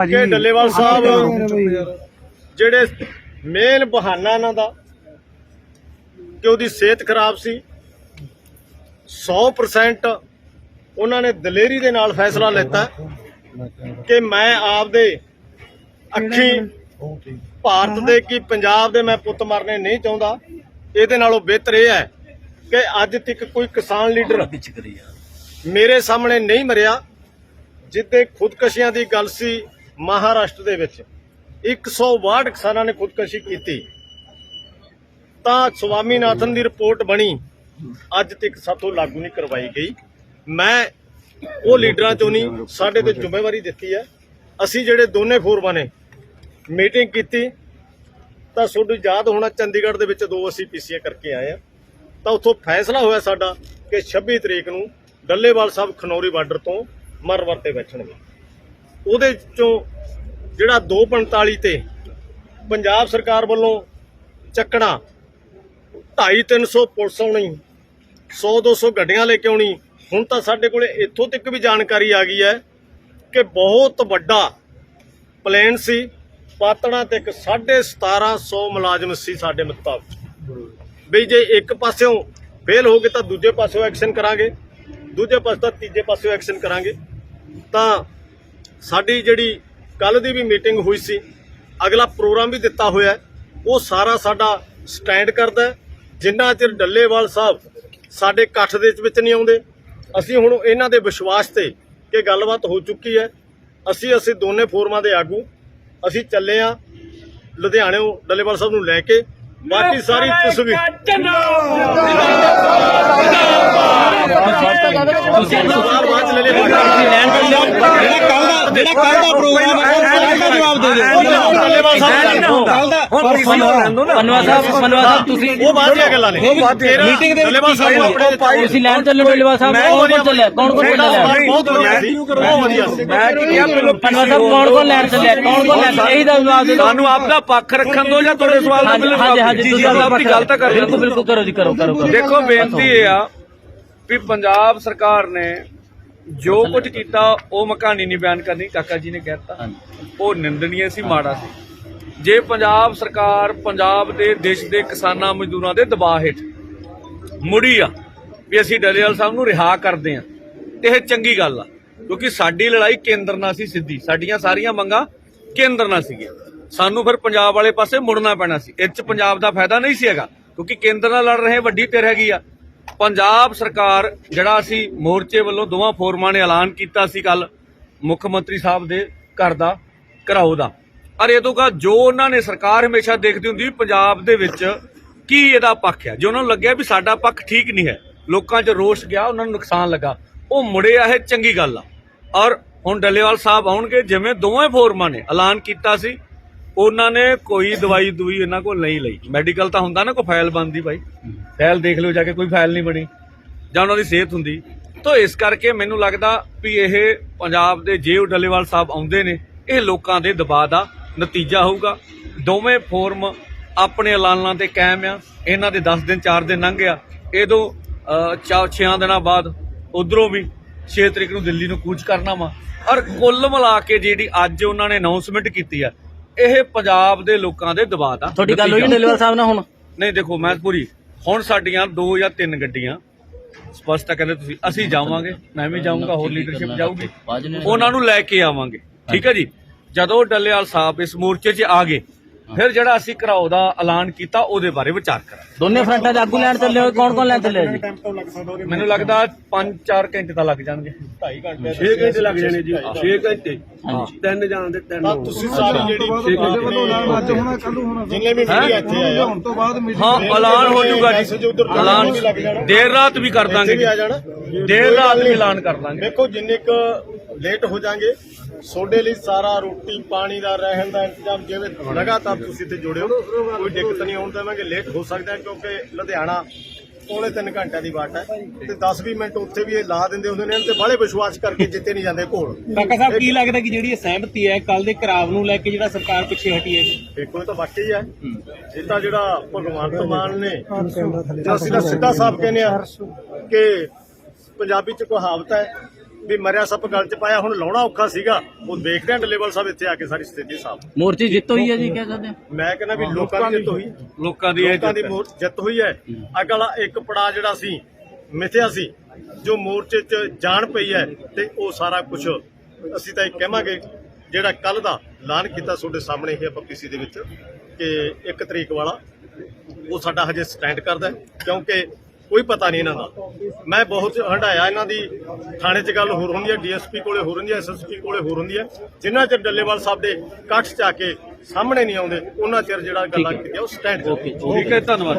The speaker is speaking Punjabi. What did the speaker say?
ਕਿ ਡੱਲੇਵਾਲ ਸਾਹਿਬ ਜਿਹੜੇ ਮੇਨ ਬਹਾਨਾ ਇਹਨਾਂ ਦਾ ਕਿ ਉਹਦੀ ਸਿਹਤ ਖਰਾਬ ਸੀ 100% ਉਹਨਾਂ ਨੇ ਦਲੇਰੀ ਦੇ ਨਾਲ ਫੈਸਲਾ ਲਿੱਤਾ ਕਿ ਮੈਂ ਆਪਦੇ ਅੱਖੀ ਭਾਰਤ ਦੇ ਕੀ ਪੰਜਾਬ ਦੇ ਮੈਂ ਪੁੱਤ ਮਰਨੇ ਨਹੀਂ ਚਾਹੁੰਦਾ ਇਹਦੇ ਨਾਲੋਂ ਬਿਹਤਰ ਇਹ ਹੈ ਕਿ ਅੱਜ ਤੱਕ ਕੋਈ ਕਿਸਾਨ ਲੀਡਰ ਮੇਰੇ ਸਾਹਮਣੇ ਨਹੀਂ ਮਰਿਆ ਜਿੱਦੇ ਖੁਦਕਸ਼ੀਆਂ ਦੀ ਗੱਲ ਸੀ ਮਹਾਰਾਸ਼ਟਰ ਦੇ ਵਿੱਚ 162 ਕਿਸਾਨਾਂ ਨੇ ਖੁਦਕਸ਼ੀ ਕੀਤੀ। ਤਾਂ ਸਵਾਮੀਨਾਥਨ ਦੀ ਰਿਪੋਰਟ ਬਣੀ। ਅੱਜ ਤੱਕ ਸਾਥੋਂ ਲਾਗੂ ਨਹੀਂ ਕਰਵਾਈ ਗਈ। ਮੈਂ ਉਹ ਲੀਡਰਾਂ ਚੋਂ ਨਹੀਂ, ਸਾਡੇ ਤੇ ਜ਼ਿੰਮੇਵਾਰੀ ਦਿੱਤੀ ਹੈ। ਅਸੀਂ ਜਿਹੜੇ ਦੋਨੇ ਫੋਰਮਾਂ ਨੇ ਮੀਟਿੰਗ ਕੀਤੀ, ਤਾਂ ਤੁਹਾਨੂੰ ਯਾਦ ਹੋਣਾ ਚੰਡੀਗੜ੍ਹ ਦੇ ਵਿੱਚ ਦੋ ਅਸੀਂ ਪੀਸੀਏ ਕਰਕੇ ਆਏ ਆ ਤਾਂ ਉੱਥੋਂ ਫੈਸਲਾ ਹੋਇਆ ਸਾਡਾ ਕਿ 26 ਤਰੀਕ ਨੂੰ ਡੱਲੇਵਾਲ ਸਾਹਿਬ ਖਨੌਰੀ ਬਾਰਡਰ ਤੋਂ ਮਰਵਰ 'ਤੇ ਬੈਠਣਗੇ। ਉਹਦੇ ਚੋਂ ਜਿਹੜਾ 245 ਤੇ ਪੰਜਾਬ ਸਰਕਾਰ ਵੱਲੋਂ ਚੱਕਣਾ 2.5 300 ਪੁਲਿਸ ਆਉਣੀ 100 200 ਗੱਡੀਆਂ ਲੈ ਕੇ ਆਉਣੀ, ਹੁਣ ਤਾਂ ਸਾਡੇ ਕੋਲੇ ਇੱਥੋਂ ਤੱਕ ਵੀ ਜਾਣਕਾਰੀ ਆ ਗਈ ਹੈ ਕਿ ਬਹੁਤ ਵੱਡਾ ਪਲੇਨ ਸੀ ਪਾਤਣਾ ਤੇ ਇੱਕ 1750 ਮੁਲਾਜ਼ਮ ਸੀ ਸਾਡੇ ਮੁਤਾਬਕ। ਵੀ ਜੇ ਇੱਕ ਪਾਸਿਓਂ ਫੇਲ ਹੋ ਗਏ ਤਾਂ ਦੂਜੇ ਪਾਸਿਓਂ ਐਕਸ਼ਨ ਕਰਾਂਗੇ, ਦੂਜੇ ਪਾਸੇ ਤਾਂ ਤੀਜੇ ਪਾਸਿਓਂ ਐਕਸ਼ਨ ਕਰਾਂਗੇ। ਤਾਂ ਸਾਡੀ ਜਿਹੜੀ ਕੱਲ ਦੀ ਵੀ ਮੀਟਿੰਗ ਹੋਈ ਸੀ ਅਗਲਾ ਪ੍ਰੋਗਰਾਮ ਵੀ ਦਿੱਤਾ ਹੋਇਆ। ਉਹ ਸਾਰਾ ਸਾਡਾ ਸਟੈਂਡ ਕਰਦਾ। ਜਿੰਨਾ ਚਿਰ ਡੱਲੇਵਾਲ ਸਾਹਿਬ ਸਾਡੇ ਇਕੱਠ ਦੇ ਵਿੱਚ ਨਹੀਂ ਆਉਂਦੇ ਅਸੀਂ ਹੁਣ ਇਹਨਾਂ ਦੇ ਵਿਸ਼ਵਾਸ ਤੇ ਕਿ ਗੱਲਬਾਤ ਹੋ ਚੁੱਕੀ ਹੈ ਅਸੀਂ ਅਸੀਂ ਦੋਨੇ ਫੋਰਮਾਂ ਦੇ ਆਗੂ ਅਸੀਂ ਚੱਲੇ ਆ ਲੁਧਿਆਣਿਓਂ ਡੱਲੇਵਾਲ ਸਾਹਿਬ ਨੂੰ ਲੈ ਕੇ ਬਾਕੀ ਸਾਰੀ ਤਸਵੀਰ ਸਵਾਲ ਬਾਅਦ ਚ ਲੈ ਲੈ ਜਿਹੜਾ ਕੱਲ ਦਾ ਜਿਹੜਾ ਕੱਲ ਦਾ ਪ੍ਰੋਗਰਾਮ ਹੈ ਉਹ ਦਾ ਜਵਾਬ ਦੇ ਦਿਓ ਸਾਹਿਬ ਕੱਲ ਦਾ ਮਨਵਾ ਸਾਹਿਬ ਮਨਵਾ ਸਾਹਿਬ ਤੁਸੀਂ ਉਹ ਬਾਅਦ ਦੀਆਂ ਗੱਲਾਂ ਨੇ ਉਹ ਬਾਅਦ ਦੀਆਂ। ਦੇ ਵਿੱਚ ਸਾਹਿਬ ਆਪਣੇ ਤੁਸੀਂ ਲੈਣ ਚੱਲੋ ਡੇਲਵਾ ਸਾਹਿਬ ਕੌਣ ਕੌਣ ਚੱਲਿਆ ਕੌਣ ਕੌਣ ਚੱਲਿਆ ਬਹੁਤ ਵਧੀਆ ਸੀ ਬਹੁਤ ਵਧੀਆ ਸੀ ਮੈਂ ਕਿਹਾ ਪਹਿਲਾਂ ਮਨਵਾ ਸਾਹਿਬ ਕੌਣ ਕੌਣ ਲੈਣ ਚੱਲਿਆ ਕੌਣ ਕੌਣ ਲੈਣ ਇਹੀ ਦਾ ਜਵਾਬ ਦੇ ਦਿਓ ਸਾਨੂੰ ਆਪਦਾ ਪੱਖ ਰੱਖਣ ਦਿਓ ਜਾਂ ਤੁਹਾਡੇ ਸਵਾਲ ਦਾ ਹਾਂਜੀ ਹਾਂਜੀ ਹਾਂਜੀ ਤੁਸੀਂ ਆਪਣੀ ਗੱਲ ਤਾਂ ਕਰ ਬਿਲਕੁਲ ਬਿਲਕੁਲ ਕਰੋ ਜੀ ਕਰੋ ਕਰੋ ਕਰੋ ਦੇਖੋ, ਬੇਨਤੀ ਇਹ ਆ ਵੀ ਪੰਜਾਬ ਸਰਕਾਰ ਨੇ ਜੋ ਕੁਝ ਕੀਤਾ ਉਹ ਮੈਂ ਕਹਾਣੀ ਨਹੀਂ ਬਿਆਨ ਕਰਨੀ ਕਾਕਾ ਜੀ ਨੇ ਕਹਿਤਾ। ਉਹ ਨਿੰਦਣੀय ਸੀ ਮਾੜਾ ਸੀ। ਜੇ ਪੰਜਾਬ ਸਰਕਾਰ ਪੰਜਾਬ ਦੇ ਦੇਸ਼ ਦੇ ਕਿਸਾਨਾਂ ਮਜ਼ਦੂਰਾਂ ਦੇ ਦਬਾਅ ਹੇਠ ਮੁੜੀ ਆ ਵੀ ਅਸੀਂ ਡਲੇਵਾਲ ਸਾਹਿਬ ਨੂੰ ਰਿਹਾ ਕਰਦੇ ਆ ਤੇ ਇਹ ਚੰਗੀ ਗੱਲ ਆ ਕਿਉਂਕਿ ਸਾਡੀ ਲੜਾਈ ਕੇਂਦਰ ਨਾਲ ਸੀ ਸਿੱਧੀ। ਸਾਡੀਆਂ ਸਾਰੀਆਂ ਮੰਗਾਂ ਕੇਂਦਰ ਨਾਲ ਸੀਗੀਆਂ। ਸਾਨੂੰ ਫਿਰ ਪੰਜਾਬ ਵਾਲੇ ਪਾਸੇ ਮੁੜਨਾ ਪੈਣਾ ਸੀ। ਇਹ 'ਚ ਪੰਜਾਬ ਦਾ ਫਾਇਦਾ ਨਹੀਂ ਸੀ ਹੈਗਾ ਕਿਉਂਕਿ ਕੇਂਦਰ ਨਾਲ ਲੜ ਰਹੇ ਵੱਡੀ ਧਿਰ ਹੈਗੀ ਆ। ਪੰਜਾਬ ਸਰਕਾਰ, ਜਿਹੜਾ ਅਸੀਂ ਮੋਰਚੇ ਵੱਲੋਂ ਦੋਵਾਂ ਫੋਰਮਾਂ ਨੇ ਐਲਾਨ ਕੀਤਾ ਸੀ ਕੱਲ ਮੁੱਖ ਮੰਤਰੀ ਸਾਹਿਬ ਦੇ ਘਰ ਦਾ, ਘਰਾਓ ਦਾ। ਅਰ ਇਹ ਤੋਂ ਕਾ ਜੋ ਉਹਨਾਂ ਨੇ ਸਰਕਾਰ ਹਮੇਸ਼ਾ ਦੇਖਦੀ ਹੁੰਦੀ ਪੰਜਾਬ ਦੇ ਵਿੱਚ ਕੀ ਇਹਦਾ ਪੱਖ ਹੈ? ਜੇ ਉਹਨਾਂ ਨੂੰ ਲੱਗਿਆ ਵੀ ਸਾਡਾ ਪੱਖ ਠੀਕ ਨਹੀਂ ਹੈ, ਲੋਕਾਂ 'ਚ ਰੋਸ਼ ਗਿਆ, ਉਹਨਾਂ ਨੂੰ ਨੁਕਸਾਨ ਲੱਗਾ, ਉਹ ਮੁੜੇ ਆ ਇਹ ਚੰਗੀ ਗੱਲ ਆ। ਔਰ ਹੁਣ ਡੱਲੇਵਾਲ ਸਾਹਿਬ ਆਉਣਗੇ, ਜਿਵੇਂ ਦੋਵੇਂ ਫੋਰਮਾਂ ਨੇ ਐਲਾਨ ਕੀਤਾ ਸੀ ਉਹਨਾਂ ਨੇ ਕੋਈ ਦਵਾਈ ਦੂਈ ਇਹਨਾਂ ਕੋਲ ਨਹੀਂ ਲਈ। ਮੈਡੀਕਲ ਤਾਂ ਹੁੰਦਾ ਨਾ, ਕੋਈ ਫਾਈਲ ਬਣਦੀ ਭਾਈ। ਫਾਈਲ ਦੇਖ ਲਿਓ, ਜਾ ਕੇ ਕੋਈ ਫਾਈਲ ਨਹੀਂ ਬਣੀ। ਜਾਂ ਉਹਨਾਂ ਦੀ ਸਿਹਤ ਹੁੰਦੀ। ਤਾਂ ਇਸ ਕਰਕੇ ਮੈਨੂੰ ਲੱਗਦਾ ਵੀ ਇਹ ਪੰਜਾਬ ਦੇ ਜੇ ਉਹ ਡੱਲੇਵਾਲ ਸਾਹਿਬ ਆਉਂਦੇ ਨੇ, ਇਹ ਲੋਕਾਂ ਦੇ ਦਬਾਅ ਦਾ ਨਤੀਜਾ ਹੋਊਗਾ। ਦੋਵੇਂ ਫੋਰਮ ਆਪਣੇ ਐਲਾਨਾਂ ਤੇ ਕਾਇਮ ਆ। ਇਹਨਾਂ ਦੇ 10 ਦਿਨ 4 ਦਿਨ ਲੰਘ ਗਿਆ। ਇਹਦੋਂ 6 ਦਿਨਾਂ ਬਾਅਦ ਉਧਰੋਂ ਵੀ 6 ਤਰੀਕ ਨੂੰ ਦਿੱਲੀ ਨੂੰ ਕੂਚ ਕਰਨਾ ਵਾ। ਔਰ ਕੁੱਲ ਮਿਲਾ ਕੇ ਜਿਹੜੀ ਅੱਜ ਉਹਨਾਂ ਨੇ ਅਨਾਉਂਸਮੈਂਟ ਕੀਤੀ ਆ ਇਹ ਪੰਜਾਬ ਦੇ ਲੋਕਾਂ ਦੇ ਦਬਾਅ ਦਾ ਤੁਹਾਡੀ ਗੱਲ ਹੋਈ ਨਤੀਜਾ। ਡੇਲਵਾ ਸਾਹਿਬ ਨਾਲ ਹੁਣ? ਨਹੀਂ ਦੇਖੋ ਮੈਂ ਪੂਰੀ ਹੁਣ ਸਾਡੀਆਂ ਦੋ ਜਾਂ ਤਿੰਨ ਗੱਡੀਆਂ ਸਪਸ਼ਟ ਕਹਿੰਦੇ ਤੁਸੀਂ ਅਸੀਂ ਜਾਵਾਂਗੇ ਮੈਂ ਵੀ ਜਾਊਂਗਾ ਹੋਰ ਲੀਡਰਸ਼ਿਪ ਜਾਊਗੀ ਉਹਨਾਂ ਨੂੰ ਲੈ ਕੇ ਆਵਾਂਗੇ। ਠੀਕ ਹੈ ਜੀ? ਜਦੋਂ ਡੱਲੇਵਾਲ ਸਾਹਿਬ ਇਸ ਮੋਰਚੇ 'ਚ ਆ ਗਏ ਫਿਰ ਜਿਹੜਾ ਅਸੀਂ ਘਰਾਓ ਦਾ ਐਲਾਨ ਕੀਤਾ ਉਹਦੇ ਬਾਰੇ ਵਿਚਾਰ ਕਰਾਂਗੇ। ਦੋਨੇ ਫਰੰਟਾਂ 'ਚ ਆਗੂ ਲੈਣ ਚੱਲੇ ਹੋ? ਕੌਣ ਕੌਣ ਲੈਣ ਚੱਲੇ ਹੋ ਜੀ? ਮੈਨੂੰ ਲੱਗਦਾ 5-4 ਘੰਟੇ ਤਾਂ ਲੱਗ ਜਾਣਗੇ। 2.5 ਘੰਟੇ 6 ਘੰਟੇ ਲੱਗ ਜਾਣੇ ਜੀ। 6 ਘੰਟੇ। ਤਿੰਨ ਜਾਣ ਦੇ ਤਿੰਨ ਤਾਂ ਤੁਸੀਂ ਸਾਰੀ ਜਿਹੜੀ ਜਿੰਨੇ ਵੀ ਮੀਡੀਆ ਇੱਥੇ ਆਇਆ ਹਾਂ ਐਲਾਨ ਹੋ ਜਾਊਗਾ ਜੀ। ਐਲਾਨ ਵੀ ਲੱਗ ਜਾਣਾ। ਦੇਰ ਰਾਤ ਵੀ ਕਰ ਦਾਂਗੇ ਦੇਰ ਰਾਤ ਵੀ ਐਲਾਨ ਕਰ ਦਾਂਗੇ। ਦੇਖੋ ਜਿੰਨੇ ਕ ਲੇਟ ਹੋ ਜਾਾਂਗੇ। ਤੁਹਾਡੇ ਲਈ ਸਾਰਾ ਰੋਟੀ ਪਾਣੀ ਦਾ ਰਹਿਣ ਦਾ ਇੰਤਜ਼ਾਮ ਜਿਵੇਂ ਲਗਾਤਾਰ ਤੁਸੀਂ ਤੇ ਜੁੜਿਓ ਕੋਈ ਦਿੱਕਤ ਨਹੀਂ ਆਉਣ ਦੇਵਾਂਗੇ ਲੇਟ ਹੋ ਸਕਦਾ ਕਿਉਂਕਿ ਲੁਧਿਆਣਾ ਪੌਣੇ 3 ਘੰਟਿਆਂ ਦੀ ਵਾਟ ਹੈ ਤੇ 10-20 ਮਿੰਟ ਉੱਥੇ ਵੀ ਇਹ ਲਾ ਦਿੰਦੇ ਹੁੰਦੇ ਨੇ ਤੇ ਬਾਹਲੇ ਵਿਸ਼ਵਾਸ ਕਰਕੇ ਜਿੱਤੇ ਨਹੀਂ ਜਾਂਦੇ ਘੋਲ। ਕਾਕਾ ਸਾਹਿਬ ਕੀ ਲੱਗਦਾ ਕਿ ਜਿਹੜੀ ਇਹ ਸਹਿਮਤੀ ਹੈ ਕੱਲ ਦੇ ਕਰਾਵ ਨੂੰ ਲੈ ਕੇ ਜਿਹੜਾ ਸਰਕਾਰ ਪਿੱਛੇ ਹਟੀ ਹੈ? ਦੇਖੋ ਇਹ ਤਾਂ ਵਾਕਈ ਹੈ। ਇਹ ਤਾਂ ਜਿਹੜਾ ਭਗਵੰਤ ਮਾਨ ਨੇ ਜੋ ਅਸੀਂ ਸਿੱਧਾ ਸਾਫ਼ ਕਹਿੰਦੇ ਆ ਕਿ ਪੰਜਾਬੀ ਚ ਕਹਾਵਤ ਹੈ ਵੀ ਮਰਿਆ ਸੱਪ ਗਲ ਚ ਪਾਇਆ ਹੁਣ ਲਾਉਣਾ ਔਖਾ ਸੀਗਾ। ਉਹ ਦੇਖਦੇ ਆ ਡੱਲੇਵਾਲ ਸਾਹਿਬ ਇੱਥੇ ਆ ਕੇ ਸਾਰੀ ਸਥਿਤੀ ਸਾਫ਼। ਮੋਰਚੇ ਜਿੱਤ ਹੋਈ ਹੈ ਜੀ ਕਹਿ ਸਕਦੇ ਹਾਂ ਮੈਂ ਕਹਿੰਦਾ ਵੀ ਲੋਕਾਂ ਦੀ ਜਿੱਤ ਹੋਈ। ਲੋਕਾਂ ਦੀ ਇਹ ਲੋਕਾਂ ਦੀ ਜਿੱਤ ਹੈ। ਮੋਰ- ਜਿੱਤ ਹੋਈ ਹੈ। ਅਗਲਾ ਇੱਕ ਪੜਾ ਜਿਹੜਾ ਸੀ ਮਿਥਿਆ ਸੀ ਜੋ ਮੋਰਚੇ 'ਚ ਜਾਣ ਪਈ ਹੈ ਤੇ ਉਹ ਸਾਰਾ ਕੁਝ ਅਸੀਂ ਤਾਂ ਇਹ ਕਹਾਂਗੇ ਜਿਹੜਾ ਕੱਲ ਦਾ ਐਲਾਨ ਕੀਤਾ ਤੁਹਾਡੇ ਸਾਹਮਣੇ ਹੀ ਆਪਾਂ ਪੀਸੀ ਦੇ ਵਿੱਚ ਕਿ ਇੱਕ ਤਰੀਕ ਵਾਲਾ ਉਹ ਸਾਡਾ ਹਜੇ ਸਟੈਂਡ ਕਰਦਾ ਹੈ, ਕਿਉਂਕਿ ਕੋਈ ਪਤਾ ਨਹੀਂ ਇਹਨਾਂ ਦਾ। ਮੈਂ ਬਹੁਤ ਹੰਡਾਇਆ ਇਹਨਾਂ ਦੀ। ਥਾਣੇ 'ਚ ਗੱਲ ਹੋਰ ਹੁੰਦੀ ਹੈ ਡੀਐਸਪੀ ਕੋਲੇ ਹੋਰ ਹੁੰਦੀ ਹੈ ਐਸਐਸਪੀ ਕੋਲੇ ਹੋਰ ਹੁੰਦੀ ਹੈ। ਜਿੰਨਾ ਚਿਰ ਡੱਲੇਵਾਲ ਸਾਹਿਬ ਦੇ ਕੱਠ 'ਚ ਆ ਕੇ ਸਾਹਮਣੇ ਨਹੀਂ ਆਉਂਦੇ ਉਹਨਾਂ ਚਿਰ ਜਿਹੜਾ ਗੱਲਾਂ ਕੀਤੀਆਂ ਉਹ ਸਟੈਂਡ ਓਕੇ ਠੀਕ ਹੈ ਧੰਨਵਾਦ।